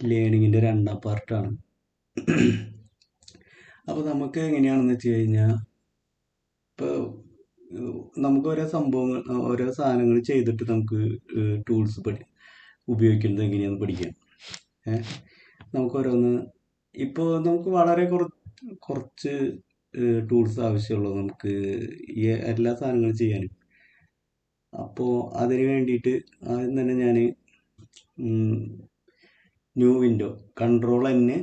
ലേണിങ്ങിന്റെ രണ്ടാം പാർട്ടാണ്. അപ്പോൾ നമുക്ക് എങ്ങനെയാണെന്ന് വെച്ച് കഴിഞ്ഞാൽ ഇപ്പോൾ നമുക്ക് ഓരോ സംഭവങ്ങൾ ഓരോ സാധനങ്ങൾ ചെയ്തിട്ട് നമുക്ക് ടൂൾസ് പഠി ഉപയോഗിക്കുന്നത് എങ്ങനെയാണെന്ന് പഠിക്കാം. നമുക്ക് ഓരോന്ന് ഇപ്പോൾ നമുക്ക് വളരെ കുറ കുറച്ച് ടൂൾസ് ആവശ്യമുള്ളൂ നമുക്ക് ഈ എല്ലാ സാധനങ്ങളും ചെയ്യാനും. അപ്പോൾ അതിന് വേണ്ടിയിട്ട് ആദ്യം തന്നെ ഞാൻ ന്യൂ വിൻഡോ കൺട്രോൾ എന്നെ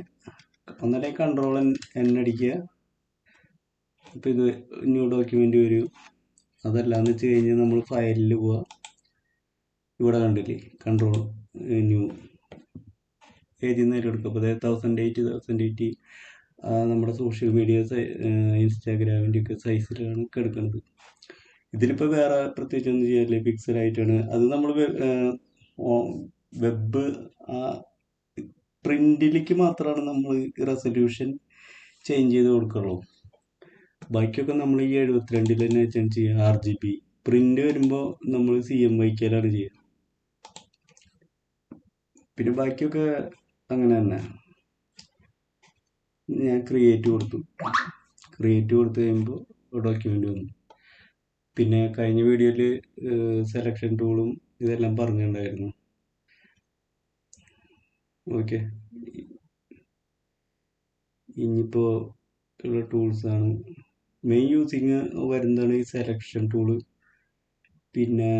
ഒന്നര കൺട്രോൾ എൻ അടിക്കുക. അപ്പോൾ ഇത് ന്യൂ ഡോക്യുമെന്റ് വരും. അതല്ലാന്ന് വെച്ച് കഴിഞ്ഞാൽ നമ്മൾ ഫയലിൽ പോവുക ഇവിടെ കണ്ടില്ലേ? കൺട്രോൾ ന്യൂ ഏതിൽ നിന്ന് എടുക്കും. അപ്പോൾ തൗസൻഡ് എയ്റ്റ് തൗസൻഡ് എയ്റ്റി നമ്മുടെ സോഷ്യൽ മീഡിയ ഇൻസ്റ്റാഗ്രാമിന്റെ ഒക്കെ സൈസിലാണ് എടുക്കുന്നത് ഇതിലിപ്പോൾ വേറെ പ്രത്യേകിച്ച് ഒന്നും ചെയ്യാറില്ലേ പിക്സലായിട്ടാണ് അത് നമ്മൾ വെബ് പ്രിന്റിലേക്ക് മാത്രമാണ് നമ്മൾ റെസൊല്യൂഷൻ ചേഞ്ച് ചെയ്ത് കൊടുക്കുള്ളൂ ബാക്കിയൊക്കെ നമ്മൾ ഈ എഴുപത്തിരണ്ടിൽ തന്നെ ചേഞ്ച് ചെയ്യുക ആർ ജി ബി പ്രിന്റ് വരുമ്പോൾ നമ്മൾ സി എം വൈക്കലാണ് ചെയ്യുക. പിന്നെ ബാക്കിയൊക്കെ അങ്ങനെ തന്നെ. ഞാൻ ക്രിയേറ്റ് കൊടുത്തു. ക്രിയേറ്റ് കൊടുത്തു കഴിയുമ്പോൾ ഡോക്യുമെന്റ് വന്നു. പിന്നെ കഴിഞ്ഞ വീഡിയോയിൽ സെലക്ഷൻ ടൂളും ഇതെല്ലാം പറഞ്ഞിട്ടുണ്ടായിരുന്നു. ഓക്കെ ഇനിയിപ്പോൾ ഉള്ള ടൂൾസാണ് മെയിൻ യൂസിങ് വരുന്നതാണ് ഈ സെലക്ഷൻ ടൂൾ പിന്നെ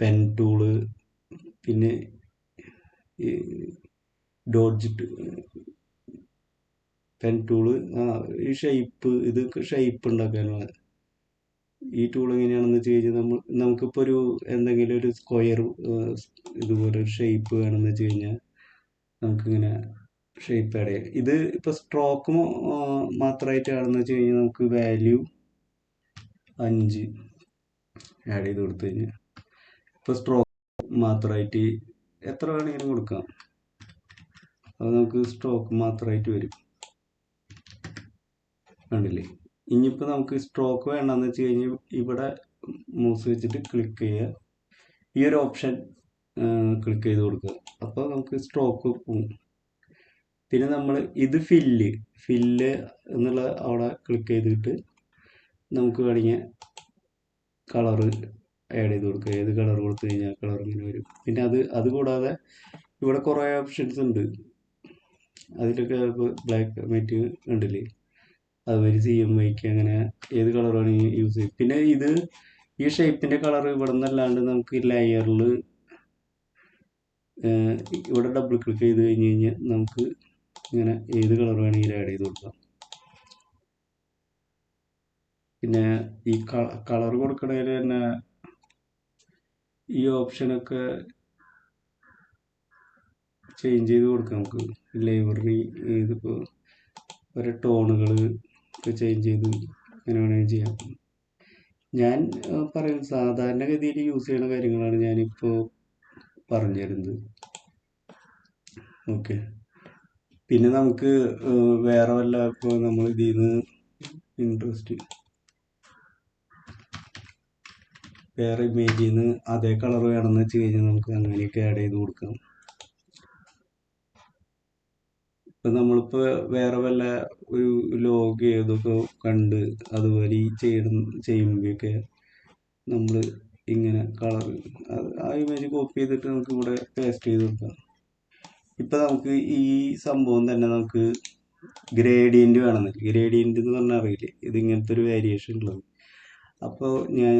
പെൻ ടൂൾ പിന്നെ ഡോഡ്ജ് പെൻ ടൂൾ ആ ഈ ഷേപ്പ് ഇത് ഷേപ്പ് ഉണ്ടാക്കാനുള്ള. ഈ ടൂൾ എങ്ങനെയാണെന്ന് വെച്ച് കഴിഞ്ഞാൽ നമ്മൾ നമുക്കിപ്പോൾ ഒരു എന്തെങ്കിലും ഒരു സ്ക്വയർ ഇതുപോലെ ഒരു ഷേപ്പ് വേണമെന്ന് വെച്ച് കഴിഞ്ഞാൽ നമുക്കിങ്ങനെ ഷേപ്പ് ആഡ് ചെയ്യാം ഇത് ഇപ്പോൾ സ്ട്രോക്ക് മാത്രമായിട്ട് ആണെന്ന് വെച്ച് കഴിഞ്ഞാൽ നമുക്ക് വാല്യൂ അഞ്ച് ആഡ് ചെയ്ത് കൊടുത്തു കഴിഞ്ഞാൽ ഇപ്പോൾ സ്ട്രോക്ക് മാത്രമായിട്ട് എത്ര വേണമെങ്കിലും കൊടുക്കാം. അത് നമുക്ക് സ്ട്രോക്ക് മാത്രമായിട്ട് വരും. കണ്ടില്ലേ? ഇനിയിപ്പോൾ നമുക്ക് സ്ട്രോക്ക് വേണമെന്ന് വെച്ച് കഴിഞ്ഞാൽ ഇവിടെ മൂസ് വെച്ചിട്ട് ക്ലിക്ക് ചെയ്യുക ഈ ഒരു ഓപ്ഷൻ ക്ലിക്ക് ചെയ്ത് കൊടുക്കുക. അപ്പോൾ നമുക്ക് സ്ട്രോക്ക് പോകും പിന്നെ നമ്മൾ ഇത് ഫില്ല് ഫില്ല് എന്നുള്ള അവിടെ ക്ലിക്ക് ചെയ്തിട്ട് നമുക്ക് വേണമെങ്കിൽ കളറ് ആഡ് ചെയ്ത് കൊടുക്കുക. ഏത് കളർ കൊടുത്തു കഴിഞ്ഞാൽ കളർ ഇങ്ങനെ വരും. പിന്നെ അത് അതുകൂടാതെ ഇവിടെ കുറേ ഓപ്ഷൻസ് ഉണ്ട്. അതിലൊക്കെ ബ്ലാക്ക് മെറ്റ് ഉണ്ടല്ലേ? അതുപോലെ സി എം വൈക്ക് അങ്ങനെ ഏത് കളർ വേണമെങ്കിൽ യൂസ് ചെയ്യും. പിന്നെ ഇത് ഈ ഷേപ്പിന്റെ കളർ ഇവിടെ നിന്നല്ലാണ്ട് നമുക്ക് ലെയറിൽ ഇവിടെ ഡബിൾ ക്ലിക്ക് ചെയ്ത് കഴിഞ്ഞ് കഴിഞ്ഞാൽ നമുക്ക് ഇങ്ങനെ ഏത് കളർ വേണമെങ്കിലും ആഡ് ചെയ്ത് കൊടുക്കാം. പിന്നെ ഈ കളർ കൊടുക്കണതിൽ തന്നെ ഈ ഓപ്ഷനൊക്കെ ചേഞ്ച് ചെയ്ത് കൊടുക്കാം നമുക്ക്. ലൈബ്രറി ഇതിപ്പോൾ ഓരോ ടോണുകൾ ഒക്കെ ചേഞ്ച് ചെയ്ത് അങ്ങനെ വേണമെങ്കിൽ ചെയ്യാം. ഞാൻ പറയും സാധാരണഗതിയിൽ യൂസ് ചെയ്യുന്ന കാര്യങ്ങളാണ് ഞാനിപ്പോൾ പറഞ്ഞു തരുന്നത് ഓക്കെ പിന്നെ നമുക്ക് വേറെ വല്ല ഇപ്പോൾ നമ്മൾ ഇതിൽ നിന്ന് ഇൻട്രസ്റ്റ് വേറെ ഇമേജിൽ നിന്ന് അതേ കളർ വേണമെന്ന് വെച്ച് കഴിഞ്ഞാൽ നമുക്ക് അങ്ങനെയൊക്കെ ആഡ് ചെയ്ത് കൊടുക്കാം. ഇപ്പം നമ്മളിപ്പോൾ വേറെ വല്ല ഒരു ലോഗ് ഏതൊക്കെ കണ്ട് അതുപോലെ ഈ ചെയ്യണം ചെയ്യുമ്പോഴൊക്കെ നമ്മൾ ഇങ്ങനെ കളർ ആ ഇമേജ് കോപ്പി ചെയ്തിട്ട് നമുക്ക് ഇവിടെ പേസ്റ്റ് ചെയ്ത് കൊടുക്കാം. ഇപ്പം നമുക്ക് ഈ സംഭവം തന്നെ നമുക്ക് ഗ്രേഡിയന്റ് വേണമെന്നില്ല ഗ്രേഡിയന്റ് എന്ന് പറഞ്ഞാൽ അറിയില്ലേ? ഇങ്ങനത്തെ ഒരു വേരിയേഷൻ ഉള്ളത്. അപ്പോൾ ഞാൻ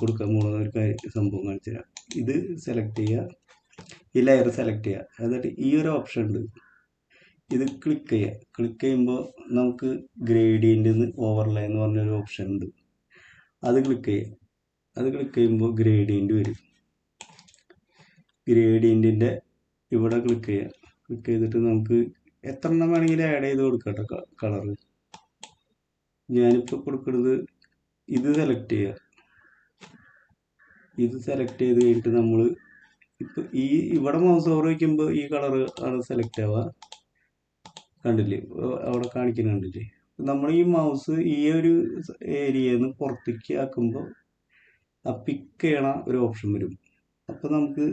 കൊടുക്കാൻ പോകുന്ന ഒരു സംഭവം കാണിച്ചു തരാം. ഇത് സെലക്ട് ചെയ്യുക ഈ ലെയർ സെലക്ട് ചെയ്യുക എന്നിട്ട് ഈ ഒരു ഓപ്ഷൻ ഉണ്ട്. ഇത് ക്ലിക്ക് ചെയ്യുക ക്ലിക്ക് ചെയ്യുമ്പോൾ നമുക്ക് ഗ്രേഡിയന്റ് ഓവർലേ എന്ന് പറഞ്ഞൊരു ഓപ്ഷൻ ഉണ്ട്. അത് ക്ലിക്ക് ചെയ്യുക അത് ക്ലിക്ക് ചെയ്യുമ്പോൾ ഗ്രേഡിയന്റ് വരും. ഗ്രേഡിയന്റിന്റെ ഇവിടെ ക്ലിക്ക് ചെയ്യാം. ക്ലിക്ക് ചെയ്തിട്ട് നമുക്ക് എത്ര എണ്ണം വേണമെങ്കിലും ആഡ് ചെയ്ത് കൊടുക്കാം കേട്ടോ കളറ് ഞാനിപ്പോൾ കൊടുക്കുന്നത് ഇത് സെലക്ട് ചെയ്യുക ഇത് സെലക്ട് ചെയ്ത് കഴിഞ്ഞിട്ട് നമ്മൾ ഇപ്പം ഈ ഇവിടെ മൗസ് ഓവർ വയ്ക്കുമ്പോൾ ഈ കളർ ആണ് സെലക്ട് ആവുക. കണ്ടില്ലേ? അവിടെ കാണിക്കുന്ന കണ്ടില്ലേ? നമ്മൾ ഈ മൗസ് ഈ ഒരു ഏരിയയിൽ നിന്ന് പുറത്തേക്ക് ആക്കുമ്പോൾ പിക്ക് ചെയ്യണ ഒരു ഓപ്ഷൻ വരും. അപ്പോൾ നമുക്ക്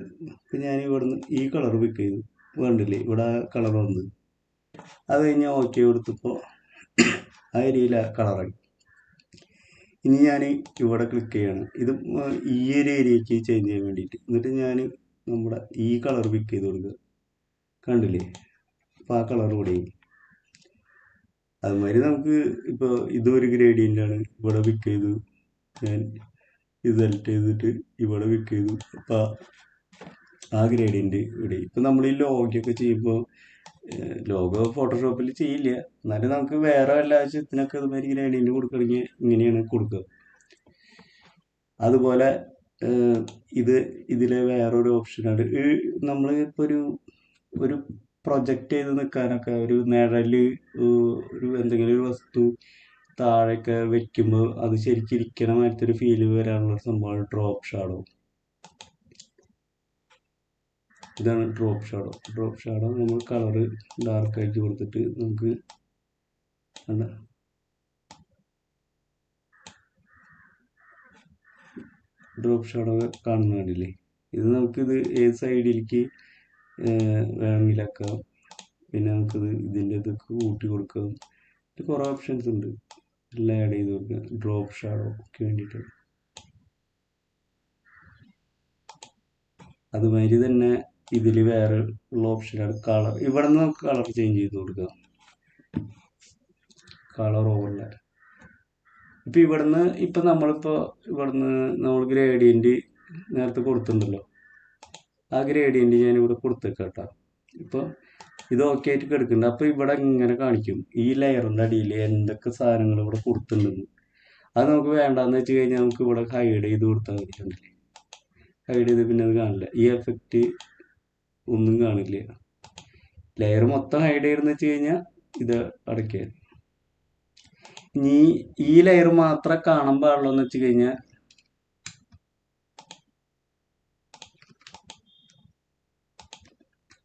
ഞാൻ ഇവിടുന്ന് ഈ കളർ പിക്ക് ചെയ്തു. വേണ്ടില്ലേ ഇവിടെ കളർ വന്നത് അത് കഴിഞ്ഞ് ഓക്കെ കൊടുത്തപ്പോൾ ആ ഏരിയയിൽ കളറായി ഇനി ഞാൻ ഇവിടെ ക്ലിക്ക് ചെയ്യാണ്. ഇത് ഈ ഒരു ഏരിയക്ക് ചേഞ്ച് ചെയ്യാൻ വേണ്ടിയിട്ട്. എന്നിട്ട് ഞാൻ നമ്മുടെ ഈ കളർ പിക്ക് ചെയ്ത് കൊടുക്കുക. കണ്ടില്ലേ? അപ്പോൾ ആ കളർ കൂടെ അതുമാതിരി നമുക്ക് ഇപ്പോൾ ഇതൊരു ഗ്രേഡിയന്റാണ് ഇവിടെ പിക്ക് ചെയ്തു. ഞാൻ ഇത് സെലക്ട് ചെയ്തിട്ട് ഇവിടെ പിക്ക് ചെയ്തു അപ്പോൾ ആ ഗ്രേഡിയന്റ് ഇവിടെ. ഇപ്പം നമ്മൾ ഈ ലോഗൊക്കെ ചെയ്യുമ്പോൾ ലോഗോ ഫോട്ടോഷോപ്പിൽ ചെയ്യില്ല. എന്നാലും നമുക്ക് വേറെ വല്ല ആവശ്യത്തിനൊക്കെ ഇതുമാതിരി ഗ്രേഡിയന്റ് കൊടുക്കണമെങ്കിൽ ഇങ്ങനെയാണ് കൊടുക്കുക. അതുപോലെ ഇത് ഇതിലെ വേറൊരു ഓപ്ഷനാണ് നമ്മൾ ഇപ്പോൾ ഒരു ഒരു പ്രൊജക്റ്റ് ചെയ്ത് നിൽക്കാനൊക്കെ ഒരു നിഴൽ ഒരു എന്തെങ്കിലും ഒരു വസ്തു താഴെയൊക്കെ വെക്കുമ്പോൾ അത് ശരിക്കും ഇരിക്കണ മാതിരത്തെ ഒരു ഫീൽ വരാനുള്ള സംഭവമാണ് ഡ്രോപ്പ് ഷാഡോ ഇതാണ് ഡ്രോപ്പ് ഷാഡോ ഡ്രോപ്പ് ഷാഡോ നമ്മൾ കളറ് ഡാർക്ക് ആയിട്ട് കൊടുത്തിട്ട് നമുക്ക് കണ്ട ഡ്രോപ്പ് ഷാഡോ കാണുന്ന കണ്ടില്ലേ? ഇത് നമുക്കിത് ഏത് സൈഡിലേക്ക് വേണമെങ്കിലാക്കാം പിന്നെ നമുക്കിത് ഇതിന്റെ ഇതൊക്കെ കൂട്ടി കൊടുക്കാം. കുറേ ഓപ്ഷൻസ് ഉണ്ട്. എല്ലാം ആഡ് ചെയ്ത് കൊടുക്കുക. ഡ്രോപ്പ് ഷാഡോ ഒക്കെ വേണ്ടിയിട്ട്. അതുമാതിരി തന്നെ ഇതിൽ വേറെ ഉള്ള ഓപ്ഷനാണ് കളർ ഇവിടെ നിന്ന് നമുക്ക് കളർ ചേഞ്ച് ചെയ്ത് കൊടുക്കാം കളർ ഓവർലേ ഇപ്പം ഇവിടുന്ന് ഇപ്പം നമ്മളിപ്പോൾ ഇവിടുന്ന് നമ്മൾ ഗ്രേഡിയന്റ് നേരത്തെ കൊടുത്തിട്ടുണ്ടല്ലോ. ആ ഗ്രേഡിയന്റ് ഞാനിവിടെ കൊടുത്തേക്കാം കേട്ടോ. ഇപ്പോൾ ഇത് ഓക്കെ ആയിട്ട് കിടക്കുന്നുണ്ട്. അപ്പോൾ ഇവിടെ ഇങ്ങനെ കാണിക്കും. ഈ ലെയറിന്റെ അടിയിൽ എന്തൊക്കെ സാധനങ്ങൾ ഇവിടെ കൊടുത്തിട്ടുണ്ടെന്ന്. അത് നമുക്ക് വേണ്ടാന്ന് വെച്ച് കഴിഞ്ഞാൽ നമുക്ക് ഇവിടെ ഹൈഡ് ചെയ്ത് കൊടുത്താൽ മതി കണ്ടില്ലേ? ഹൈഡ് ചെയ്ത് പിന്നെ അത് കാണില്ല. ഈ എഫക്റ്റ് ഒന്നും കാണില്ല. ലെയർ മൊത്തം ഹൈഡ് ചെയ്തെന്ന് വെച്ച് കഴിഞ്ഞാൽ ഇത് അടയ്ക്കുക. ഇനി ഈ ലെയർ മാത്രം കാണാൻ പാടുള്ളൂ എന്ന് വെച്ച് കഴിഞ്ഞാൽ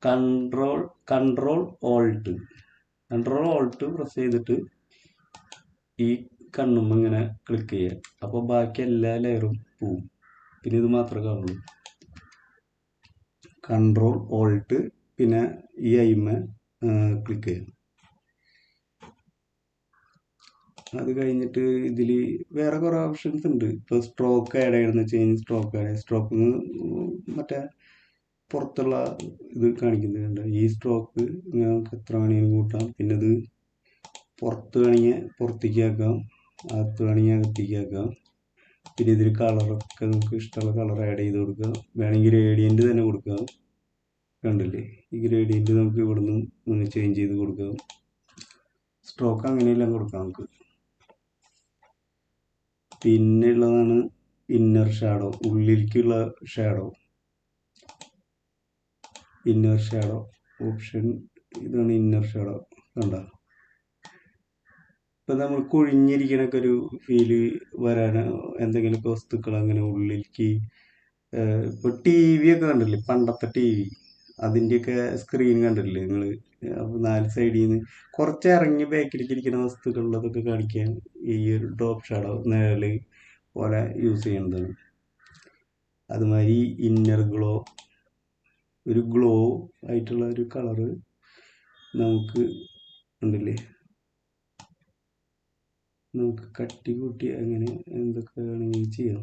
control control alt control alt press ചെയ്തിട്ട് ഈ കണ്ണും ഇങ്ങനെ ക്ലിക്ക് ചെയ്യുക. അപ്പോൾ ബാക്കി എല്ലാ ലെയറും പോവും. പിന്നെ ഇത് മാത്രമേ കാണുള്ളൂ. കൺട്രോൾ ഓൾട്ട് പിന്നെ ഈ അയിമ ക്ലിക്ക് ചെയ്യാം അത് കഴിഞ്ഞിട്ട് ഇതിൽ വേറെ കുറേ ഓപ്ഷൻസ് ഉണ്ട്. ഇപ്പോൾ സ്ട്രോക്ക് ആഡ് ചെയ്യണമെന്ന് വെച്ച് കഴിഞ്ഞാൽ സ്ട്രോക്ക് ആഡ് സ്ട്രോക്ക് മറ്റേ പുറത്തുള്ള ഇത് കാണിക്കുന്നുണ്ട്. ഈ സ്ട്രോക്ക് നമുക്ക് എത്ര വേണമെങ്കിലും കൂട്ടാം. പിന്നെ ഇത് പുറത്ത് വേണമെങ്കിൽ പുറത്തേക്ക് ആക്കാം. അകത്ത് വേണമെങ്കിൽ അകത്തേക്ക് ആക്കാം. പിന്നെ ഇതിൽ കളറൊക്കെ നമുക്ക് ഇഷ്ടമുള്ള കളർ ആഡ് ചെയ്ത് കൊടുക്കാം. വേണമെങ്കിൽ ഗ്രേഡിയന്റ് തന്നെ കൊടുക്കാം. കണ്ടില്ലേ? ഈ ഗ്രേഡിയന്റ് നമുക്ക് ഇവിടുന്ന് ഒന്ന് ചേഞ്ച് ചെയ്ത് കൊടുക്കാം. സ്ട്രോക്ക് അങ്ങനെയെല്ലാം കൊടുക്കാം നമുക്ക്. പിന്നെ ഉള്ളതാണ് ഇന്നർ ഷാഡോ ഉള്ളിലേക്കുള്ള ഷാഡോ ഇന്നർ ഷാഡോ ഓപ്ഷൻ ഇതാണ് ഇന്നർ ഷാഡോ കണ്ട? ഇപ്പം നമ്മൾ കുഴിഞ്ഞിരിക്കണൊക്കെ ഒരു ഫീൽ വരാൻ എന്തെങ്കിലുമൊക്കെ വസ്തുക്കൾ അങ്ങനെ ഉള്ളിലേക്ക് ഇപ്പോൾ ടി വി ഒക്കെ കണ്ടില്ലേ പണ്ടത്തെ ടി വി അതിന്റെയൊക്കെ സ്ക്രീൻ കണ്ടില്ലേ നിങ്ങൾ അപ്പോൾ നാല് സൈഡിൽ നിന്ന് കുറച്ച് ഇറങ്ങി ബാക്കിലേക്ക് ഇരിക്കുന്ന വസ്തുക്കളുള്ളതൊക്കെ കാണിക്കാൻ ഈ ഒരു ഡ്രോപ്പ് ഷാഡോ നിഴൽ പോലെ യൂസ് ചെയ്യുന്നതാണ് അതുമാതിരി ഇന്നർ ഗ്ലോ ഒരു ഗ്ലോ ആയിട്ടുള്ള ഒരു കളറ് നമുക്ക് ഉണ്ടല്ലേ? നമുക്ക് കട്ടി കൂട്ടി അങ്ങനെ എന്തൊക്കെ വേണമെങ്കിൽ ചെയ്യാം.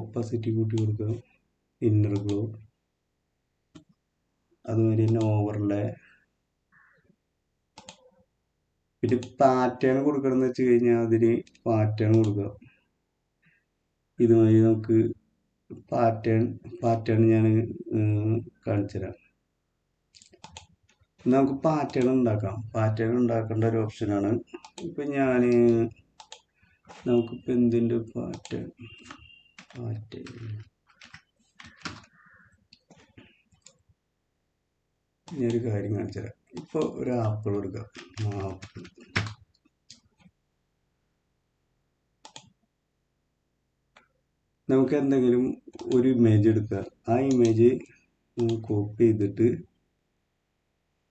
ഒപ്പാസിറ്റി കൂട്ടി കൊടുക്കാം. ഇന്നർ ഗ്ലോ അതുമാതിരി തന്നെ ഓവർലേ പിന്നെ പാറ്റേൺ കൊടുക്കണം എന്ന് വെച്ച് കഴിഞ്ഞാൽ അതിന് പാറ്റേൺ കൊടുക്കാം. ഇതുമായി നമുക്ക് പാറ്റേൺ പാറ്റേൺ ഞാൻ കാണിച്ചു തരാം. നമുക്ക് പാറ്റേൺ ഉണ്ടാക്കാം. പാറ്റേൺ ഉണ്ടാക്കേണ്ട ഒരു ഓപ്ഷനാണ് ഇപ്പം ഞാൻ നമുക്കിപ്പോൾ എന്തിന്റെ പാറ്റേൺ? പാറ്റേൺ. ഞാനൊരു കാര്യം കാണിച്ചു തരാം. ഇപ്പോൾ ഒരു ആപ്പിൾ എടുക്കാം. ആപ്പിൾ. നമുക്ക് എന്തെങ്കിലും ഒരു ഇമേജ് എടുക്കുക. ആ ഇമേജ് കോപ്പി ചെയ്തിട്ട്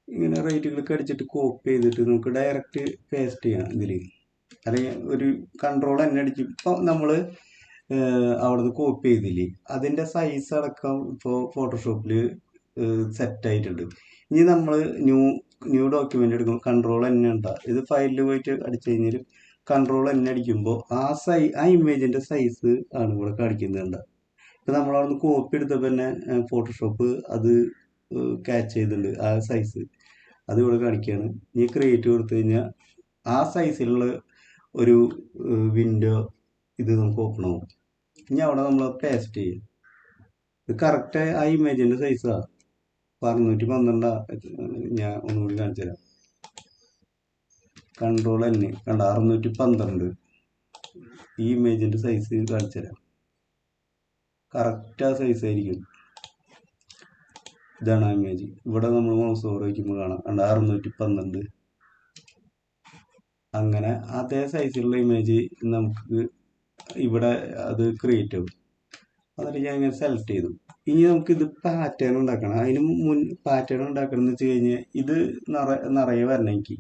ഇങ്ങനെ റൈറ്റ് ക്ലിക്ക് അടിച്ചിട്ട് കോപ്പി ചെയ്തിട്ട് നമുക്ക് ഡയറക്റ്റ് പേസ്റ്റ് ചെയ്യാം ഇതിൽ അല്ലെങ്കിൽ ഒരു കൺട്രോൾ തന്നെ അടിച്ച് ഇപ്പോൾ നമ്മൾ അവിടുന്ന് കോപ്പി ചെയ്തില്ലേ? അതിന്റെ സൈസ് അടക്കം ഇപ്പോൾ ഫോട്ടോഷോപ്പിൽ സെറ്റ് ആയിട്ടുണ്ട്. ഇനി നമ്മൾ ന്യൂ ന്യൂ ഡോക്യുമെന്റ് എടുക്കുമ്പോൾ കൺട്രോൾ തന്നെ ഉണ്ടാകും ഇത് ഫയലിൽ പോയിട്ട് അടിച്ചു കഴിഞ്ഞാൽ കൺട്രോൾ തന്നെ അടിക്കുമ്പോൾ ആ സൈ ആ ഇമേജിന്റെ സൈസ് ആണ് ഇവിടെ കാണിക്കുന്നുണ്ട് ഇപ്പം നമ്മൾ അവിടുന്ന് കോപ്പി എടുത്തപ്പോൾ തന്നെ ഫോട്ടോഷോപ്പ് അത് ക്യാച്ച് ചെയ്തിട്ടുണ്ട് ആ സൈസ് അത് ഇവിടെ കാണിക്കുകയാണ് ഇനി ക്രിയേറ്റ് കൊടുത്തു കഴിഞ്ഞാൽ ആ സൈസിലുള്ള ഒരു വിൻഡോ ഇത് നമുക്ക് ഓപ്പൺ ആവും. ഇനി അവിടെ നമ്മൾ പേസ്റ്റ് ചെയ്യും. ഇത് കറക്റ്റ് ആ ഇമേജിന്റെ സൈസാണ് അറുന്നൂറ്റി പന്ത്രണ്ടാണ് ഞാൻ ഒന്നുകൂടി കാണിച്ചു തരാം കൺട്രോൾ തന്നെ കണ്ട? അറുന്നൂറ്റി പന്ത്രണ്ട് ഈ ഇമേജിന്റെ സൈസ് കാണിച്ചു തരാം. കറക്റ്റ് ആ സൈസ് ആയിരിക്കും. ഇതാണ് ആ ഇമേജ് ഇവിടെ നമ്മൾ മൗസ് ഓവർ വയ്ക്കുമ്പോൾ കാണാം. കണ്ട? അറുന്നൂറ്റി പന്ത്രണ്ട് അങ്ങനെ അതേ സൈസിലുള്ള ഇമേജ് നമുക്ക് ഇവിടെ അത് ക്രിയേറ്റ് ആവും. എന്നിട്ട് ഞാൻ ഇങ്ങനെ സെലക്ട് ചെയ്തു. ഇനി നമുക്ക് ഇത് പാറ്റേൺ ഉണ്ടാക്കണം. അതിന് മുൻ പാറ്റേൺ ഉണ്ടാക്കണം എന്ന് വെച്ച് കഴിഞ്ഞാൽ ഇത് നിറ നിറയെ വരണം എനിക്ക്.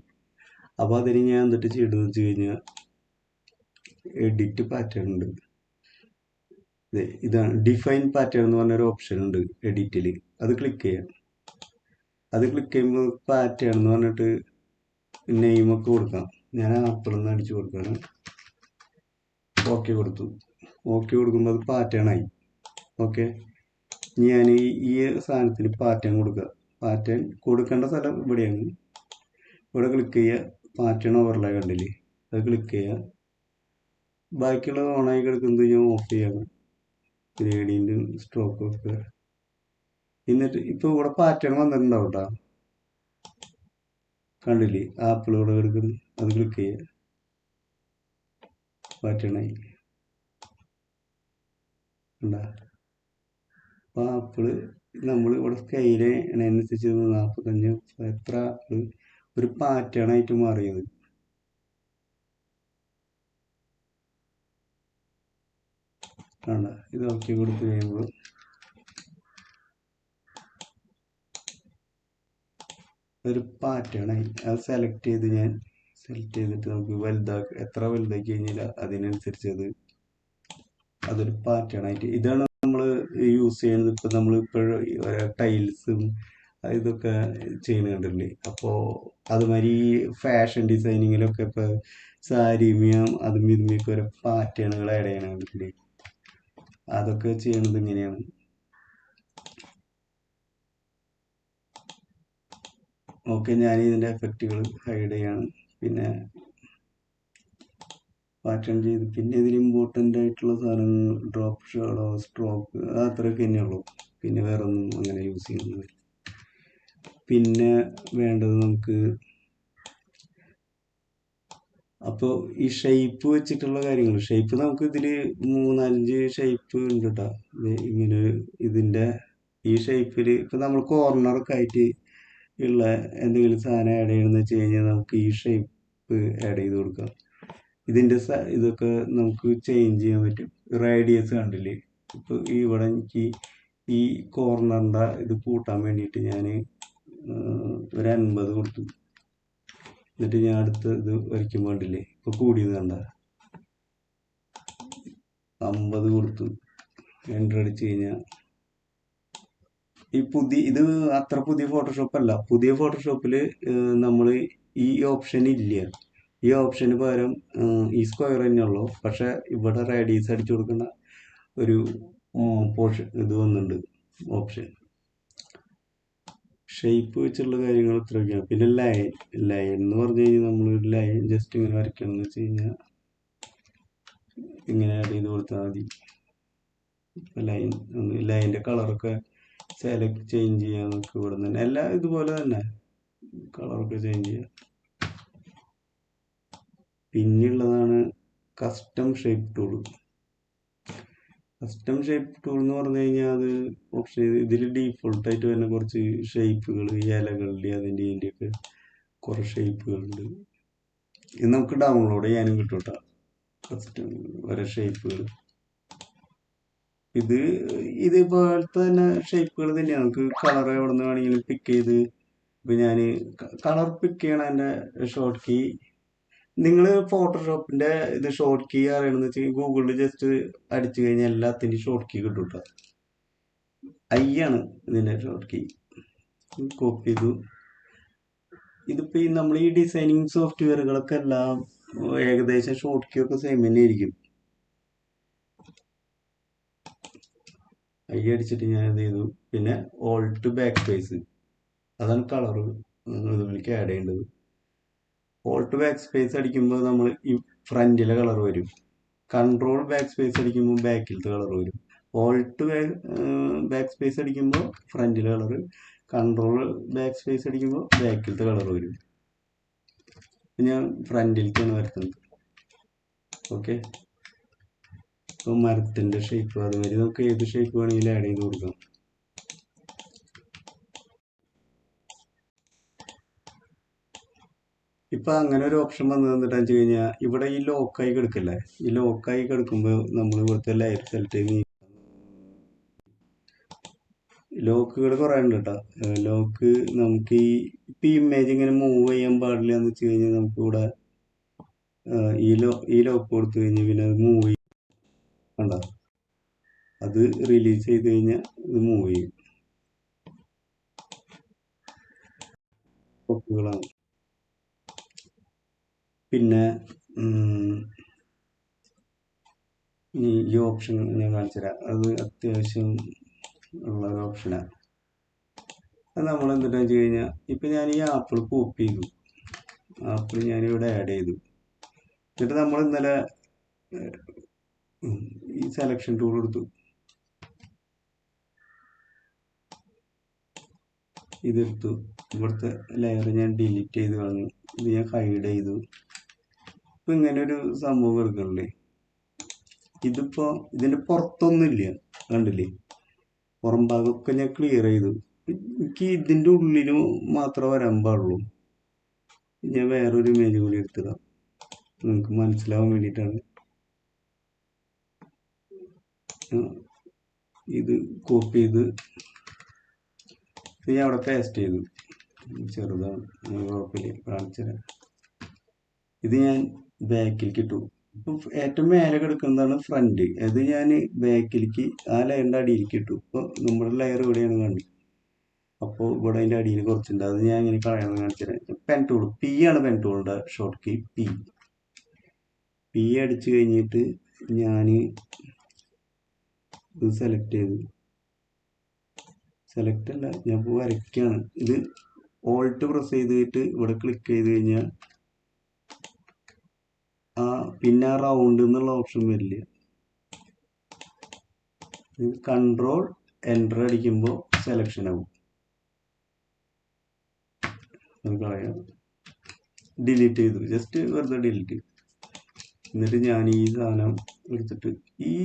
അപ്പോൾ അതിന് ഞാൻ എന്നിട്ട് ചെയ്യണമെന്ന് വെച്ച് കഴിഞ്ഞാൽ എഡിറ്റ് പാറ്റേൺ ഉണ്ട്. ഇതാണ് ഡിഫൈൻ പാറ്റേൺ എന്ന് പറഞ്ഞൊരു ഓപ്ഷൻ ഉണ്ട് എഡിറ്റിൽ അത് ക്ലിക്ക് ചെയ്യാം. അത് ക്ലിക്ക് ചെയ്യുമ്പോൾ പാറ്റേൺ എന്ന് പറഞ്ഞിട്ട് നെയിമൊക്കെ കൊടുക്കാം. ഞാൻ ആപ്പിൾ നിന്ന് അടിച്ചു കൊടുക്കാണ്. ഓക്കെ കൊടുത്തു. ഓക്കെ കൊടുക്കുമ്പോൾ അത് പാറ്റേൺ ആയി. ഓക്കെ ഞാൻ ഈ സാധനത്തിന് പാറ്റേൺ കൊടുക്കുക പാറ്റേൺ കൊടുക്കേണ്ട സ്ഥലം ഇവിടെയാണ്. ഇവിടെ ക്ലിക്ക് ചെയ്യുക പാറ്റേൺ ഓവർലേ കണ്ടില്ലേ? അത് ക്ലിക്ക് ചെയ്യുക ബാക്കിയുള്ളത് ഓണായി കിടക്കുന്നത് ഞാൻ ഓഫ് ചെയ്യാണ്. ഗ്രേഡിയന്റും സ്ട്രോക്ക് ഒക്കെ. എന്നിട്ട് ഇപ്പോൾ ഇവിടെ പാറ്റേൺ വന്നിട്ടുണ്ടാവും കേട്ടോ കണ്ടില്ലേ? ആപ്പിൾ ഇവിടെ കിടക്കുന്നു. അത് ക്ലിക്ക് ചെയ്യുക പാറ്റേണായി കണ്ടാ? അപ്പോൾ ആപ്പിൾ നമ്മൾ ഇവിടെ സ്കെയിൽ അനുസരിച്ച് നാൽപ്പത്തഞ്ച് എത്ര ആപ്പിൾ ഒരു പാറ്റേൺ ആയിട്ട് മാറിയത്. ആണ് ഇത് ഓക്കെ കൊടുത്തു കഴിയുമ്പോൾ. ഒരു പാറ്റേൺ ആയി. അത് സെലക്ട് ചെയ്ത് ഞാൻ സെലക്ട് ചെയ്തിട്ട് നമുക്ക് വലുതാക്കി എത്ര വലുതാക്കി കഴിഞ്ഞാൽ അതിനനുസരിച്ച് അത് അതൊരു പാറ്റേൺ ആയിട്ട്. ഇതാണ് നമ്മൾ യൂസ് ചെയ്യുന്നത്. ഇപ്പം നമ്മൾ ഇപ്പോഴും ടൈൽസും ഇതൊക്കെ ചെയ്യുന്നത് കണ്ടില്ലേ? അപ്പോൾ അതുമാതിരി ഫാഷൻ ഡിസൈനിങ്ങിലൊക്കെ ഇപ്പോൾ സാരിമിയും അതും ഇതുമൊക്കെ ഓരോ പാറ്റേണുകൾ ആഡ് ചെയ്യണം കണ്ടില്ലേ അതൊക്കെ ചെയ്യണത് ഇങ്ങനെയാണ് ഓക്കെ ഞാൻ ഇതിന്റെ എഫക്റ്റുകൾ ഹൈഡ് ചെയ്യാണ്. പിന്നെ പാറ്റേൺ ചെയ്ത് പിന്നെ ഇതിൽ ഇമ്പോർട്ടന്റ് ആയിട്ടുള്ള സാധനങ്ങൾ ഡ്രോപ്പ് ഷാഡോ സ്ട്രോക്ക് അത്രയൊക്കെ തന്നെയുള്ളൂ. പിന്നെ വേറൊന്നും അങ്ങനെ യൂസ് ചെയ്യുന്നില്ല പിന്നെ വേണ്ടത് നമുക്ക് അപ്പോൾ ഈ ഷേപ്പ് വെച്ചിട്ടുള്ള കാര്യങ്ങൾ. ഷേപ്പ് നമുക്ക് ഇതിൽ മൂന്നാലഞ്ച് ഷേപ്പ് ഉണ്ട് കേട്ടോ ഇങ്ങനെ ഇതിന്റെ ഈ ഷേപ്പിൽ ഇപ്പം നമ്മൾ കോർണറൊക്കെ ആയിട്ട് ഉള്ള എന്തെങ്കിലും സാധനം ആഡ് ചെയ്യണമെന്ന് വെച്ച് കഴിഞ്ഞാൽ നമുക്ക് ഈ ഷേപ്പ് ആഡ് ചെയ്ത് കൊടുക്കാം. ഇതിന്റെ ഇതൊക്കെ നമുക്ക് ചേഞ്ച് ചെയ്യാൻ പറ്റും. റേഡിയസ് കണ്ടില്ലേ? ഇപ്പോൾ ഇവിടെ എനിക്ക് ഈ കോർണറിന്റെ ഇത് കൂട്ടാൻ വേണ്ടിയിട്ട് ഞാൻ ഒരു അൻപത് കൊടുത്തു. എന്നിട്ട് ഞാൻ അടുത്ത ഇത് വരയ്ക്കാൻ വേണ്ടില്ലേ? ഇപ്പോൾ കൂടിയത് കണ്ട. അമ്പത് കൊടുത്തു. എന്റർ അടിച്ച് കഴിഞ്ഞാൽ ഈ പുതിയ ഇത് അത്ര പുതിയ ഫോട്ടോഷോപ്പ് അല്ല. പുതിയ ഫോട്ടോഷോപ്പിൽ നമ്മൾ ഈ ഓപ്ഷൻ ഇല്ല. ഈ ഓപ്ഷന് പകരം ഈ സ്ക്വയർ തന്നെയുള്ളൂ പക്ഷെ ഇവിടെ റേഡിയസ് അടിച്ചു കൊടുക്കുന്ന ഒരു പോർഷൻ ഇത് വന്നിട്ടുണ്ട്. ഓപ്ഷൻ ഷേപ്പ് വെച്ചുള്ള കാര്യങ്ങൾ ഇത്രയൊക്കെയാണ് പിന്നെ ലൈൻ ലൈൻ എന്ന് പറഞ്ഞു കഴിഞ്ഞാൽ നമ്മൾ ലൈൻ ജസ്റ്റ് ഇങ്ങനെ വരയ്ക്കണം എന്ന് വെച്ച് കഴിഞ്ഞാൽ ഇങ്ങനെ ആഡ് ചെയ്ത് കൊടുത്താൽ മതി. ലൈൻ ലൈന്റെ കളറൊക്കെ സെലക്ട് ചേഞ്ച് ചെയ്യാൻ നമുക്ക് ഇവിടെ തന്നെ. എല്ലാം ഇതുപോലെ തന്നെ കളറൊക്കെ ചേഞ്ച് ചെയ്യാം. പിന്നെയുള്ളതാണ് custom shape tool custom shape tool എന്ന് പറഞ്ഞു കഴിഞ്ഞാൽ അത് ഓപ്ഷൻ ഇതിൽ ഡീഫോൾട്ടായിട്ട് വരുന്ന കുറച്ച് ഷേപ്പുകൾ ഇലകളുടെ അതിന്റെ ഇതിന്റെ ഒക്കെ കുറേ ഷേപ്പുകളുണ്ട് ഇത് നമുക്ക് ഡൗൺലോഡ് ചെയ്യാനും കിട്ടും കേട്ടോ കസ്റ്റം വരെ ഷേപ്പുകൾ ഇത് ഇതേപോലത്തെ തന്നെ ഷേപ്പുകൾ തന്നെയാണ്. നമുക്ക് കളർ എവിടെ നിന്ന് വേണമെങ്കിലും പിക്ക് ചെയ്ത് ഇപ്പം ഞാൻ കളർ പിക്ക് ചെയ്യണ എന്റെ ഷോർട്ട് കീ നിങ്ങൾ ഫോട്ടോഷോപ്പിന്റെ ഇത് ഷോർട്ട് കീ അറിയണമെന്ന് വെച്ചാൽ ഗൂഗിളിൽ ജസ്റ്റ് അടിച്ചു കഴിഞ്ഞാൽ എല്ലാത്തിന്റെയും ഷോർട്ട് കീ കിട്ടും കേട്ടോ ആണ് ഇതിന്റെ ഷോർട്ട് കീ കോപ്പി ചെയ്തു. ഇതിപ്പോൾ ഈ നമ്മൾ ഈ ഡിസൈനിങ് സോഫ്റ്റ്വെയറുകളൊക്കെ എല്ലാം ഏകദേശം ഷോർട്ട് കീ ഒക്കെ സെയിം തന്നെ ആയിരിക്കും. ഐ അടിച്ചിട്ട് ഞാൻ എന്ത് ചെയ്തു? പിന്നെ ഓൾട്ട് ബാക്ക് സ്പേസ് അതാണ് കളർ ഇതിലേക്ക് ആഡ് ചെയ്യേണ്ടത്. ഓൾട്ട് ബാക്ക് സ്പേസ് അടിക്കുമ്പോൾ നമ്മൾ ഈ ഫ്രണ്ടിലെ കളർ വരും. കൺട്രോൾ ബാക്ക് സ്പേസ് അടിക്കുമ്പോൾ ബാക്കിലത്തെ കളർ വരും. ഓൾട്ട് ബാക്ക് സ്പേസ് അടിക്കുമ്പോൾ ഫ്രണ്ടിലെ കളർ കൺട്രോൾ ബാക്ക് സ്പേസ് അടിക്കുമ്പോൾ ബാക്കിലത്തെ കളർ വരും. ഞാൻ ഫ്രണ്ടിലേക്കാണ് വരുത്തുന്നത് ഓക്കെ ഇപ്പോൾ മരത്തിന്റെ ഷേപ്പ് അതുമാതിരി നമുക്ക് ഏത് ഷേപ്പ് വേണമെങ്കിലും ആഡ് ചെയ്ത് കൊടുക്കാം. ഇപ്പൊ അങ്ങനെ ഒരു ഓപ്ഷൻ വന്നു തന്നിട്ട് വെച്ച് കഴിഞ്ഞാൽ ഇവിടെ ഈ ലോക്കായി കിടക്കില്ലേ? ഈ ലോക്കായി കിടക്കുമ്പോൾ നമ്മൾ ഇവിടുത്തെ ലൈർ സെലക്ട് ചെയ്ത് ലോക്കുകൾ കുറേ ഉണ്ട് കേട്ടോ ലോക്ക് നമുക്ക് ഈ ഇപ്പം ഈ ഇമേജ് ഇങ്ങനെ മൂവ് ചെയ്യാൻ പാടില്ല എന്ന് വെച്ച് കഴിഞ്ഞാൽ നമുക്ക് ഇവിടെ ഈ ലോ ഈ ലോക്ക് കൊടുത്തു കഴിഞ്ഞാൽ പിന്നെ അത് മൂവ് ചെയ്യും. കണ്ടോ? അത് റിലീസ് ചെയ്ത് കഴിഞ്ഞാൽ ഇത് മൂവ് ചെയ്യും. ലോക്കുകളാണ് പിന്നെ ഇനി ഈ ഓപ്ഷൻ ഞാൻ കാണിച്ചു തരാം. അത് അത്യാവശ്യം ഉള്ള ഒരു ഓപ്ഷനാണ് അത് നമ്മൾ എന്തിട്ടാ വെച്ച് കഴിഞ്ഞാൽ ഇപ്പം ഞാൻ ഈ ആപ്പിൾ കോപ്പി ചെയ്തു. ആപ്പിൾ ഞാനിവിടെ ആഡ് ചെയ്തു. എന്നിട്ട് നമ്മൾ ഇന്നലെ ഈ സെലക്ഷൻ ടൂൾ എടുത്തു. ഇതെടുത്തു. ഇവിടുത്തെ ലെയർ ഞാൻ ഡിലീറ്റ് ചെയ്ത് കളഞ്ഞു. ഇത് ഞാൻ ഹൈഡ് ചെയ്തു. ഇപ്പം ഇങ്ങനെ ഒരു സംഭവം എടുക്കണില്ലേ ഇതിപ്പോൾ ഇതിന്റെ പുറത്തൊന്നുമില്ല. കണ്ടില്ലേ? പുറം ഭാഗമൊക്കെ ഞാൻ ക്ലിയർ ചെയ്തു. എനിക്ക് ഇതിന്റെ ഉള്ളിൽ മാത്രമേ വരാൻ പാടുള്ളൂ. ഞാൻ വേറൊരു ഇമേജ് കൂടി എടുത്തതാണ് നിങ്ങൾക്ക് മനസ്സിലാവാൻ വേണ്ടിയിട്ടാണ്. ഇത് കോപ്പി ചെയ്ത് ഞാൻ അവിടെ പേസ്റ്റ് ചെയ്തു. ചെറുതാണ്. കുഴപ്പമില്ല കാണിച്ചുതരാം. ഇത് ഞാൻ ബാക്കിലേക്ക് ഇട്ടു. ഇപ്പം ഏറ്റവും മേലെ കിടക്കുന്നതാണ് ഫ്രണ്ട് അത് ഞാൻ ബാക്കിലേക്ക് ആ ലെയറിന്റെ അടിയിലേക്ക് ഇട്ടു. ഇപ്പോൾ നമ്മുടെ ലെയർ ഇവിടെയാണ് കണ്ടത് അപ്പോൾ ഇവിടെ അതിന്റെ അടിയിൽ കുറച്ചുണ്ട്. അത് ഞാൻ ഇങ്ങനെ കളയാൻ കാണിച്ചുതരാം. പെൻ ടൂൾ പി ആണ് പെൻ ടൂളിന്റെ ഷോർട്ട് കീ പി പി അടിച്ചു കഴിഞ്ഞിട്ട് ഞാൻ ഇത് സെലക്ട് ചെയ്തു. സെലക്ട് അല്ല ഞാൻ ഇപ്പോൾ വരയ്ക്കുകയാണ്. ഇത് ഓൾട്ട് പ്രസ് ചെയ്തിട്ട് ഇവിടെ ക്ലിക്ക് ചെയ്ത് കഴിഞ്ഞാൽ ആ പിന്നെ ആ റൗണ്ട് എന്നുള്ള ഓപ്ഷൻ വരില്ല. കൺട്രോൾ എന്റർ അടിക്കുമ്പോൾ സെലക്ഷൻ ആവും. നമുക്കറിയാം ഡിലീറ്റ് ചെയ്തു. ജസ്റ്റ് വെറുതെ ഡിലീറ്റ് ചെയ്തു. എന്നിട്ട് ഞാൻ ഈ സാധനം എടുത്തിട്ട് ഈ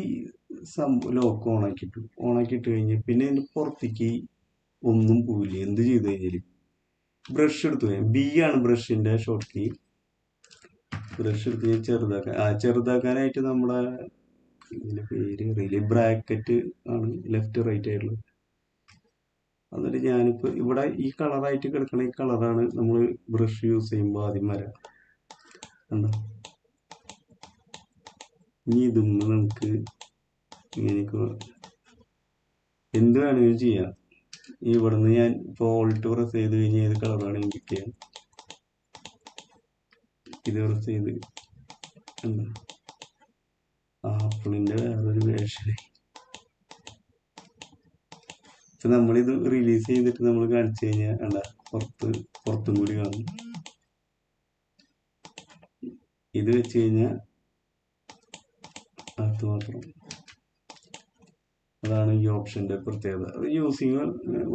സംഭവം ലോക്ക് ഓണാക്കിയിട്ടു ഓണാക്കിയിട്ട് കഴിഞ്ഞ് പിന്നെ ഇതിന് പുറത്തേക്ക് ഒന്നും പോവില്ല. എന്ത് ചെയ്തു കഴിഞ്ഞാൽ ബ്രഷ് എടുത്തു. ബി ആണ് ബ്രഷിന്റെ ഷോർട്ട് കീ ബ്രഷ് എടുത്ത് ഞാൻ ചെറുതാക്കാൻ ആ ചെറുതാക്കാനായിട്ട് നമ്മുടെ ഇതിന്റെ പേര് അറിയില്ല ബ്രാക്കറ്റ് ആണ് ലെഫ്റ്റ് റൈറ്റ് ആയിട്ടുള്ളത്. എന്നിട്ട് ഞാനിപ്പോൾ ഇവിടെ ഈ കളറായിട്ട് കിടക്കുന്ന ഈ കളറാണ് നമ്മൾ ബ്രഷ് യൂസ് ചെയ്യുമ്പോൾ ആദ്യം വരാം. കണ്ടോ? ഇനി ഇതൊന്ന് നമുക്ക് ഇങ്ങനെയൊക്കെ എന്ത് വേണമെങ്കിലും ചെയ്യാം. ഇവിടുന്ന് ഞാൻ ഇപ്പോൾ ഓൾട്ട് പ്രസ് ചെയ്ത് കഴിഞ്ഞാൽ ഏത് കളറാണ് എനിക്ക് ചെയ്യാം ഇത് ചെയ്ത് എന്താ ആപ്പിളിന്റെ വേറൊരു വേർഷൻ ഇപ്പം നമ്മളിത് റിലീസ് ചെയ്തിട്ട് നമ്മൾ കാണിച്ചു കഴിഞ്ഞാൽ അല്ല പുറത്ത് പുറത്തും കൂടി കാണും. ഇത് വെച്ച് കഴിഞ്ഞാൽ അത് മാത്രം. അതാണ് ഈ ഓപ്ഷന്റെ പ്രത്യേകത. അത് യൂസിങ്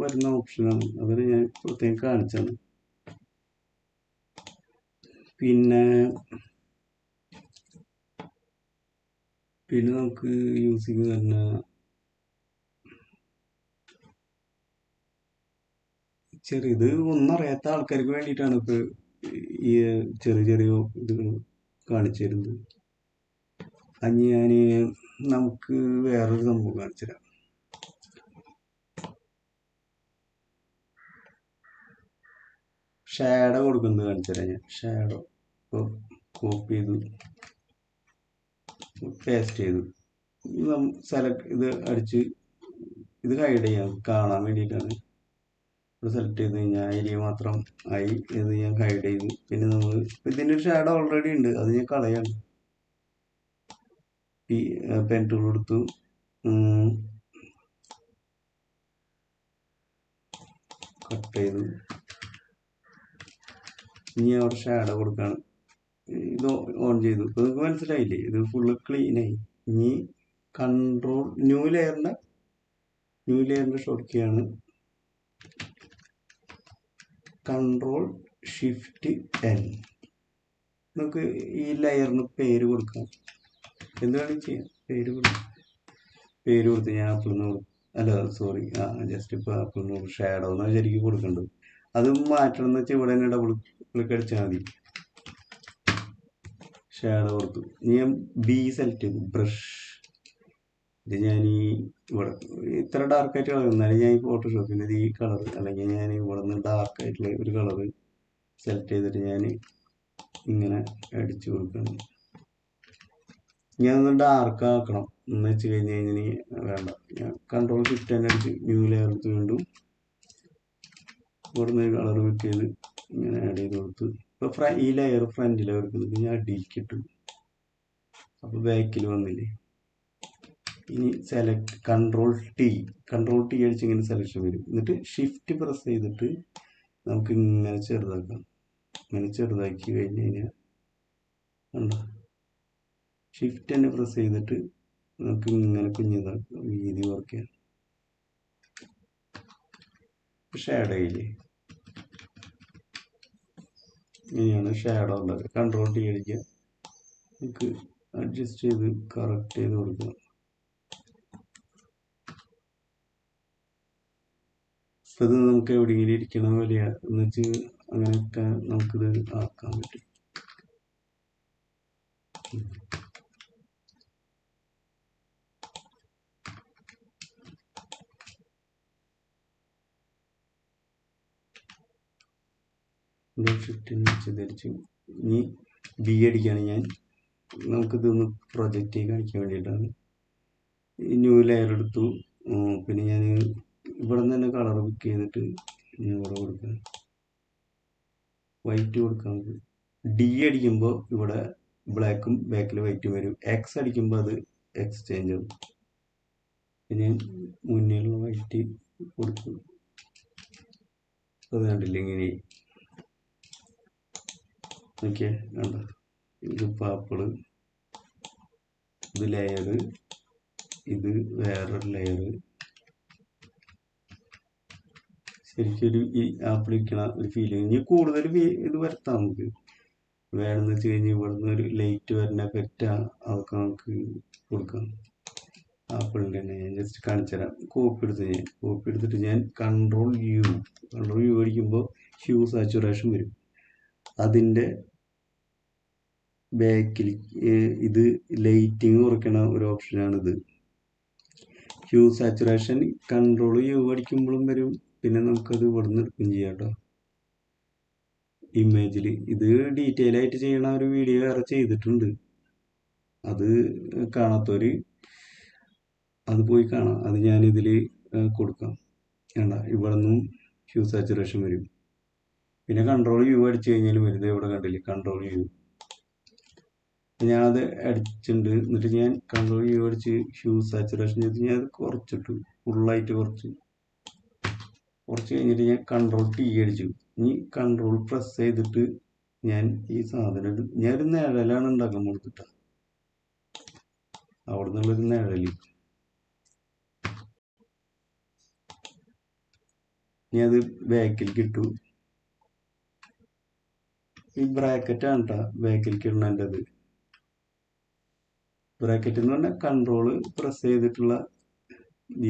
വരുന്ന ഓപ്ഷനാണ് അതിന് ഞാൻ പ്രത്യേകം കാണിച്ചത് പിന്നെ പിന്നെ നമുക്ക് യൂസ് ചെയ്യുന്നത് തന്നെ ചെറിയ ഇത് ഒന്നും അറിയാത്ത ആൾക്കാർക്ക് വേണ്ടിയിട്ടാണ് ഇപ്പോൾ ഈ ചെറിയ ചെറിയ ഇതുകൾ കാണിച്ചു തരുന്നത്. അത് ഞാൻ നമുക്ക് വേറൊരു സംഭവം കാണിച്ചു തരാം. ഷാഡോ കൊടുക്കുന്നത് കാണിച്ചാലേ ഞാൻ. ഷാഡോ കോപ്പി ചെയ്തു പേസ്റ്റ് ചെയ്തു സെലക്ട് ഇത് അടിച്ച് ഇത് ഹൈഡ് ചെയ്യാം. കാണാൻ വേണ്ടിയിട്ടാണ്. ഇവിടെ സെലക്ട് ചെയ്ത് കഴിഞ്ഞാൽ ഏരിയ മാത്രം ആയി ഇത് ഞാൻ ഹൈഡ് ചെയ്തു. പിന്നെ നമ്മൾ ഇതിന്റെ ഒരു ഷാഡോ ഓൾറെഡി ഉണ്ട്. അത് ഞാൻ കളയാണ്. ഈ പെൻ ടൂൾ എടുത്തു കട്ട് ചെയ്തു. ഇനി അവിടെ ഷാഡോ ഇത് ഓൺ ചെയ്തു. ഇപ്പൊ നിങ്ങൾക്ക് മനസ്സിലായില്ലേ? ഇത് ഫുള്ള് ക്ലീൻ ആയി. ഇനി കൺട്രോൾ ന്യൂ ലെയറിന്റെ ന്യൂ ലെയറിന്റെ ഷോർട്ട് കീ ആണ്. കൺട്രോൾ ഷിഫ്റ്റ് എൻ നമുക്ക് ഈ ലെയറിന് പേര് കൊടുക്കാം. എന്താണ് ചെയ്യാം? പേര് കൊടുക്കാം പേര് കൊടുത്ത് ഞാൻ ആപ്പിൾ അല്ല സോറി ആ ജസ്റ്റ് ഇപ്പോൾ ആപ്പിൾ എന്ന് ഷാഡോ എന്നാണ് ശരിക്കും കൊടുക്കേണ്ടത്. അത് മാറ്റണം എന്ന് വെച്ചാൽ ഇവിടെ തന്നെ ഡബിൾ ക്ലിക്ക് അടിച്ചാൽ മതി. ഷാഡോ ഓർത്ത്. ഞാൻ ബി സെലക്ട് ചെയ്തു. ബ്രഷ് ഇത് ഞാൻ ഈ ഇവിടെ ഇത്ര ഡാർക്കായിട്ട് കളർ എന്നാലും ഞാൻ ഈ ഫോട്ടോഷോപ്പിന്റെ ഈ കളർ അല്ലെങ്കിൽ ഞാൻ ഇവിടെ നിന്ന് ഡാർക്കായിട്ടുള്ള ഒരു കളർ സെലക്ട് ചെയ്തിട്ട് ഞാൻ ഇങ്ങനെ അടിച്ചു കൊടുക്കണം ഞാൻ ഒന്ന് ഡാർക്ക് ആക്കണം. എന്ന് വെച്ച് കഴിഞ്ഞ് കഴിഞ്ഞാൽ വേണ്ട. ഞാൻ കൺട്രോൾ ഷിഫ്റ്റ് തന്നെ അടിച്ച് ന്യൂ ലെയർ എടുത്ത് വീണ്ടും ഇവിടെ നിന്ന് കളർ വെക്ക് ചെയ്ത് ഇങ്ങനെ ആഡ് ചെയ്ത് കൊടുത്ത്. ഇപ്പോൾ ഫ്ര ഈ ലെയർ ഫ്രണ്ടിലാണ് എടുക്കുന്നത് ഞാൻ അടിക്കിട്ടു അപ്പോൾ ബാക്കിൽ വന്നില്ലേ? ഇനി select control T control T അടിച്ച് ഇങ്ങനെ സെലക്ഷൻ വരും. എന്നിട്ട് ഷിഫ്റ്റ് പ്രസ് ചെയ്തിട്ട് നമുക്ക് ഇങ്ങനെ ചെറുതാക്കാം. ഇങ്ങനെ ചെറുതാക്കി കഴിഞ്ഞ് കഴിഞ്ഞാൽ കണ്ടോ? ഷിഫ്റ്റ് തന്നെ പ്രസ് ചെയ്തിട്ട് നമുക്ക് ഇങ്ങനെ കുഞ്ഞിതാക്കാം വീതി കുറയ്ക്കാം. ഷാഡോ ഇല്ലേ? ഇങ്ങനെയാണ് ഷാഡോ ഉള്ളത്. കൺട്രോൾ ടി അടിക്കുക. നമുക്ക് അഡ്ജസ്റ്റ് ചെയ്ത് കറക്റ്റ് ചെയ്ത് കൊടുക്കുക. ഇപ്പം ഇത് നമുക്ക് എവിടെയെങ്കിലും ഇരിക്കണ വലിയ എന്ന് വെച്ച് അങ്ങനെയൊക്കെ നമുക്കിത് ആക്കാൻ പറ്റും. ഷിഫ്റ്റിന് വെച്ച് ധരിച്ചു ഇനി ബി അടിക്കുകയാണ് ഞാൻ നമുക്കിതൊന്ന് പ്രൊജക്റ്റ് കാണിക്കാൻ വേണ്ടിയിട്ടാണ്. ന്യൂ ലെയർ എടുത്തു. പിന്നെ ഞാൻ ഇവിടെ നിന്ന് തന്നെ കളർ ബുക്ക് ചെയ്തിട്ട് ഇവിടെ കൊടുക്കാം. വൈറ്റ് കൊടുക്കാം നമുക്ക്. ഡി അടിക്കുമ്പോൾ ഇവിടെ ബ്ലാക്കും ബാക്കിൽ വൈറ്റും വരും. എക്സ് അടിക്കുമ്പോൾ അത് എക്സ് ചേഞ്ച് ആവും. പിന്നെ മുന്നിലുള്ള വൈറ്റ് കൊടുക്കും അത് കണ്ടില്ല ഇങ്ങനെ ഓക്കെ കണ്ട? ഇത് പാപ്പിൾ ഇത് ലെയർ ഇത് വേറൊരു ലെയർ ശരിക്കൊരു ഈ ആപ്പിൾ ഇരിക്കണ ഒരു ഫീലിംഗ് ഇനി കൂടുതൽ ഇത് വരുത്താം നമുക്ക്. വേണമെന്ന് വെച്ച് കഴിഞ്ഞാൽ ഇവിടുന്ന് ഒരു ലൈറ്റ് വരുന്ന എഫക്റ്റ് അതൊക്കെ നമുക്ക് കൊടുക്കാം. ആപ്പിളിന്റെ തന്നെ. ഞാൻ ജസ്റ്റ് കാണിച്ചു തരാം. കോപ്പി എടുത്ത് ഞാൻ കോപ്പി എടുത്തിട്ട് ഞാൻ കൺട്രോൾ യു കൺട്രോൾ യു അടിക്കുമ്പോൾ ഹ്യൂ സാച്ചുറേഷൻ വരും. അതിന്റെ ബാക്കിൽ ഇത് ലൈറ്റിങ് കുറയ്ക്കണ ഒരു ഓപ്ഷനാണിത് ഹ്യൂ സാച്ചുറേഷൻ കൺട്രോൾ യു അടിക്കുമ്പോഴും വരും. പിന്നെ നമുക്കത് ഇവിടുന്ന് എടുക്കുകയും ചെയ്യാം കേട്ടോ. ഇമേജിൽ ഇത് ഡീറ്റെയിൽ ആയിട്ട് ചെയ്യണ ഒരു വീഡിയോ വേറെ ചെയ്തിട്ടുണ്ട്. അത് കാണാത്തവര് അത് പോയി കാണാം. അത് ഞാനിതിൽ കൊടുക്കാം. വേണ്ട ഇവിടെ നിന്നും ഹ്യൂ സാച്ചുറേഷൻ വരും. പിന്നെ കൺട്രോൾ യു അടിച്ചു കഴിഞ്ഞാൽ വരുന്നത് ഇവിടെ കണ്ടില്ലേ? കൺട്രോൾ യു ഞാനത് അടിച്ചിട്ടുണ്ട്. എന്നിട്ട് ഞാൻ കൺട്രോൾ യു അടിച്ച് ഹ്യൂ സാച്ചുറേഷൻ ചെയ്ത് ഞാൻ അത് കുറച്ചിട്ടു. ഫുള്ളായിട്ട് കുറച്ച്. കുറച്ച് കഴിഞ്ഞിട്ട് ഞാൻ കൺട്രോൾ ടി അടിച്ചു. ഇനി കൺട്രോൾ പ്രസ് ചെയ്തിട്ട് ഞാൻ ഈ സാധനം ഞാനൊരു നിഴലാണ് ഉണ്ടാക്കാൻ കൊടുത്തിട്ട. അവിടെ നിന്നുള്ളൊരു നിഴൽ. ഇനി അത് ബാക്കിൽ ഇട്ടു. ഈ ബ്രാക്കറ്റ് ആണ് കേട്ടോ ബാക്കിലേക്ക് ഇടണത് ബ്രാക്കറ്റ് എന്ന് പറഞ്ഞാൽ കൺട്രോൾ പ്രസ് ചെയ്തിട്ടുള്ള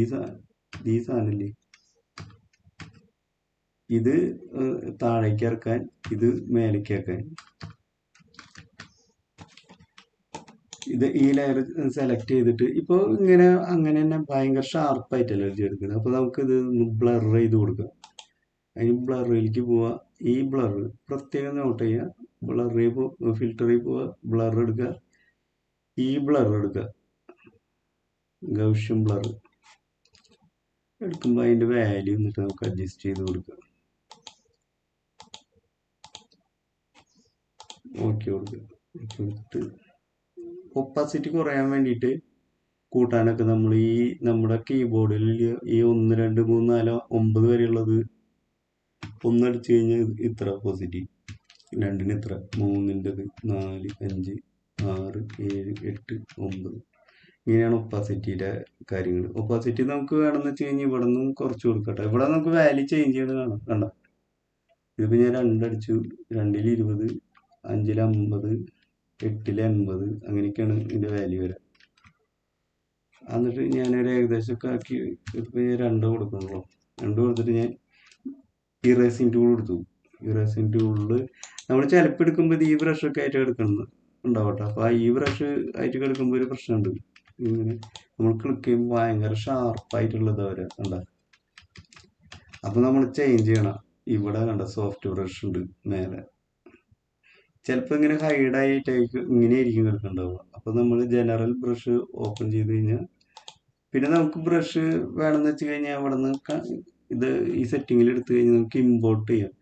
ഈ ഈ സാധനമില്ലേ ഇത് താഴേക്ക് ഇറക്കാൻ ഇത് മേലേക്ക് ഇറക്കാൻ. ഇത് ഈ ലെയർ സെലക്ട് ചെയ്തിട്ട് ഇപ്പോൾ ഇങ്ങനെ അങ്ങനെ തന്നെ ഭയങ്കര ഷാർപ്പായിട്ടല്ലേ എടുക്കുന്നത്. അപ്പോൾ നമുക്ക് ഇത് ബ്ലർ ചെയ്ത് കൊടുക്കാം. അതിന് ബ്ലറിലേക്ക് പോവുക ഈ ബ്ലർ പ്രത്യേകം നോട്ട് ചെയ്യുക. ബ്ലറിൽ പോ ഫിൽറ്ററിൽ പോവുക ബ്ലർ എടുക്കുക. ഈ ബ്ലർ എടുക്കുക. ഗൗഷ്യം ബ്ലർ എടുക്കുമ്പോൾ അതിന്റെ വാല്യൂ എന്നിട്ട് നമുക്ക് അഡ്ജസ്റ്റ് ചെയ്ത് കൊടുക്കുക. ഓക്കെ കൊടുക്കുക. ഓക്കെ ഒപ്പാസിറ്റി കുറയാൻ വേണ്ടിയിട്ട് കൂട്ടാനൊക്കെ നമ്മൾ ഈ നമ്മുടെ കീബോർഡിൽ ഈ ഒന്ന് രണ്ട് മൂന്ന് നാല് ഒമ്പത് വരെയുള്ളത് ഒന്നടിച്ചു കഴിഞ്ഞാൽ ഇത്ര പോസിറ്റീവ് രണ്ടിന് ഇത്ര മൂന്നിന്റെത് നാല് അഞ്ച് ആറ് ഏഴ് എട്ട് ഒമ്പത്. ഇങ്ങനെയാണ് ഒപ്പാസിറ്റിയുടെ കാര്യങ്ങൾ ഒപ്പാസിറ്റി നമുക്ക് വേണമെന്ന് വെച്ച് കഴിഞ്ഞാൽ ഇവിടെ നിന്നും കുറച്ച് കൊടുക്കട്ടെ. ഇവിടെ നമുക്ക് വാല്യൂ ചേഞ്ച് ചെയ്യണത് കാണാം. കണ്ട? ഇതിപ്പോൾ ഞാൻ രണ്ടടിച്ചു. രണ്ടിൽ ഇരുപത് അഞ്ചിൽ അമ്പത് എട്ടിൽ എൺപത് അങ്ങനെയൊക്കെയാണ് ഇതിന്റെ വാല്യൂ വരാം. എന്നിട്ട് ഞാനൊരു ഏകദേശമൊക്കെ ആക്കി ഇപ്പോൾ ഞാൻ രണ്ട് കൊടുക്കുന്നുള്ളൂ. രണ്ട് കൊടുത്തിട്ട് ഞാൻ ഇറേസിങ് ടൂൾ എടുത്തു. ഇറേസിങ് ടൂളിൽ നമ്മൾ ചിലപ്പോൾ എടുക്കുമ്പോൾ ഈ ബ്രഷൊക്കെ ആയിട്ട് എടുക്കുന്നത് ഉണ്ടാവട്ടെ. അപ്പോൾ ഈ ബ്രഷ് ആയിട്ട് എടുക്കുമ്പോൾ ഒരു പ്രശ്നമുണ്ട് ഇങ്ങനെ നമ്മൾ ക്ലിക്ക് ചെയ്യുമ്പോൾ ഭയങ്കര ഷാർപ്പായിട്ടുള്ളത് വരെ കണ്ട. അപ്പോൾ നമ്മൾ ചേഞ്ച് ചെയ്യണം. ഇവിടെ കണ്ട സോഫ്റ്റ് ബ്രഷ് ഉണ്ട് മേലെ. ചിലപ്പോൾ ഇങ്ങനെ ഹൈഡ് ഹൈഡായിട്ടായിരിക്കും ഇങ്ങനെ ആയിരിക്കും കിടക്കുന്നുണ്ടാവുക അപ്പോൾ നമ്മൾ ജനറൽ ബ്രഷ് ഓപ്പൺ ചെയ്ത് കഴിഞ്ഞാൽ പിന്നെ നമുക്ക് ബ്രഷ് വേണമെന്ന് വെച്ച് കഴിഞ്ഞാൽ അവിടെ നിന്ന് ഇത് ഈ സെറ്റിങ്ങിൽ എടുത്തു കഴിഞ്ഞാൽ നമുക്ക് ഇമ്പോർട്ട് ചെയ്യാം.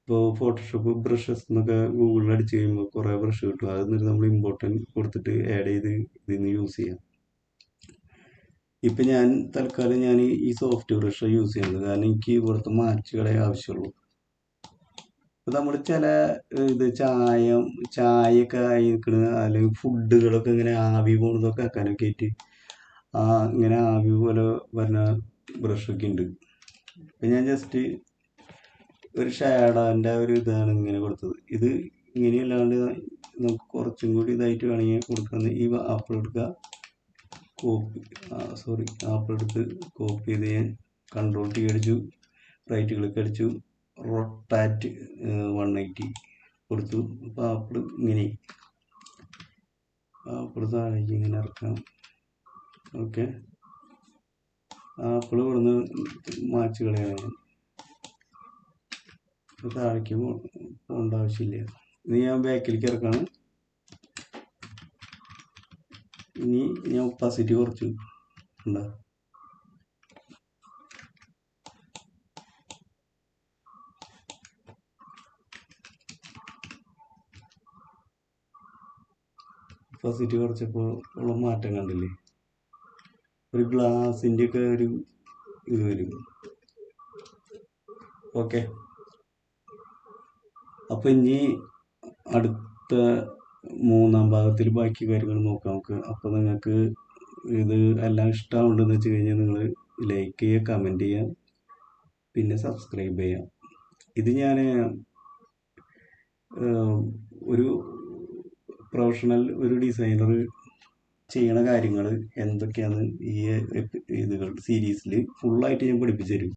ഇപ്പോൾ ഫോട്ടോഷോപ്പ് ബ്രഷസ് എന്നൊക്കെ ഗൂഗിളിൽ അടിച്ചു കഴിയുമ്പോൾ കുറേ ബ്രഷ് കിട്ടും. അത് എന്നിട്ട് നമ്മൾ ഇമ്പോർട്ടന്റ് കൊടുത്തിട്ട് ആഡ് ചെയ്ത് ഇതിൽ നിന്ന് യൂസ് ചെയ്യാം. ഇപ്പം ഞാൻ തൽക്കാലം ഞാൻ ഈ സോഫ്റ്റ് ബ്രഷ് യൂസ് ചെയ്യുന്നത്. കാരണം എനിക്ക് ഇവിടുത്തെ മാച്ചുകളെ ആവശ്യമുള്ളൂ ഇപ്പം നമ്മൾ ചില ഇത് ചായ ചായയൊക്കെ ആയി നിൽക്കണ അല്ലെങ്കിൽ ഫുഡുകളൊക്കെ ഇങ്ങനെ ആവി പോകുന്നതൊക്കെ ആക്കാനൊക്കെ ആയിട്ട് ഇങ്ങനെ ആവി പോലെ വരുന്ന ബ്രഷൊക്കെ ഉണ്ട് അപ്പം ഞാൻ ജസ്റ്റ് ഒരു ഷാഡോന്റെ ഒരു ഇതാണ് ഇങ്ങനെ കൊടുത്തത്. ഇത് ഇങ്ങനെയല്ലാണ്ട് നമുക്ക് കുറച്ചും കൂടി ഇതായിട്ട് വേണമെങ്കിൽ കൊടുക്കുന്നത് ഈ ആപ്പിൾ എടുക്കുക. കോപ്പി സോറി ആപ്പിൾ എടുത്ത് കോപ്പി ചെയ്ത് ഞാൻ കൺട്രോൾ ടി അടിച്ചു റൈറ്റ് ക്ലിക്ക് അടിച്ചു റൊട്ടാറ്റ് വൺ എയ്റ്റി കൊടുത്തു. അപ്പോൾ ആപ്പിൾ ഇങ്ങനെ ആപ്പിൾ താഴേക്ക് ഇങ്ങനെ ഇറക്കാം. ഓക്കെ ആപ്പിൾ ഇവിടുന്ന് മാച്ച് കളയാണ്. താഴേക്ക് പോകേണ്ട ആവശ്യമില്ല. ഇനി ഞാൻ ബാക്കിലേക്ക് ഇറക്കാണ്. ഇനി ഞാൻ ഒപ്പാസിറ്റി കുറച്ചു ഉണ്ടോ. ഒപ്പാസിറ്റി കുറച്ചപ്പോൾ ഉള്ള മാറ്റം കണ്ടില്ലേ? ഒരു ഗ്ലാസിന്റെ ഒക്കെ ഒരു ഇത് വരും. ഓക്കെ. അപ്പോൾ ഇനി അടുത്ത മൂന്നാം ഭാഗത്തിൽ ബാക്കി കാര്യങ്ങൾ നോക്കാം നമുക്ക്. അപ്പോൾ നിങ്ങൾക്ക് ഇത് എല്ലാം ഇഷ്ടമുണ്ടെന്ന് വെച്ച് കഴിഞ്ഞാൽ നിങ്ങൾ ലൈക്ക് ചെയ്യുക കമന്റ് ചെയ്യുക പിന്നെ സബ്സ്ക്രൈബ് ചെയ്യാം. ഇത് ഞാൻ ഒരു പ്രൊഫഷണൽ ഒരു ഡിസൈനർ ചെയ്യണ കാര്യങ്ങൾ എന്തൊക്കെയാണ് ഈ ഇതുകൾ സീരീസിൽ ഫുള്ളായിട്ട് ഞാൻ പഠിപ്പിച്ചു തരും.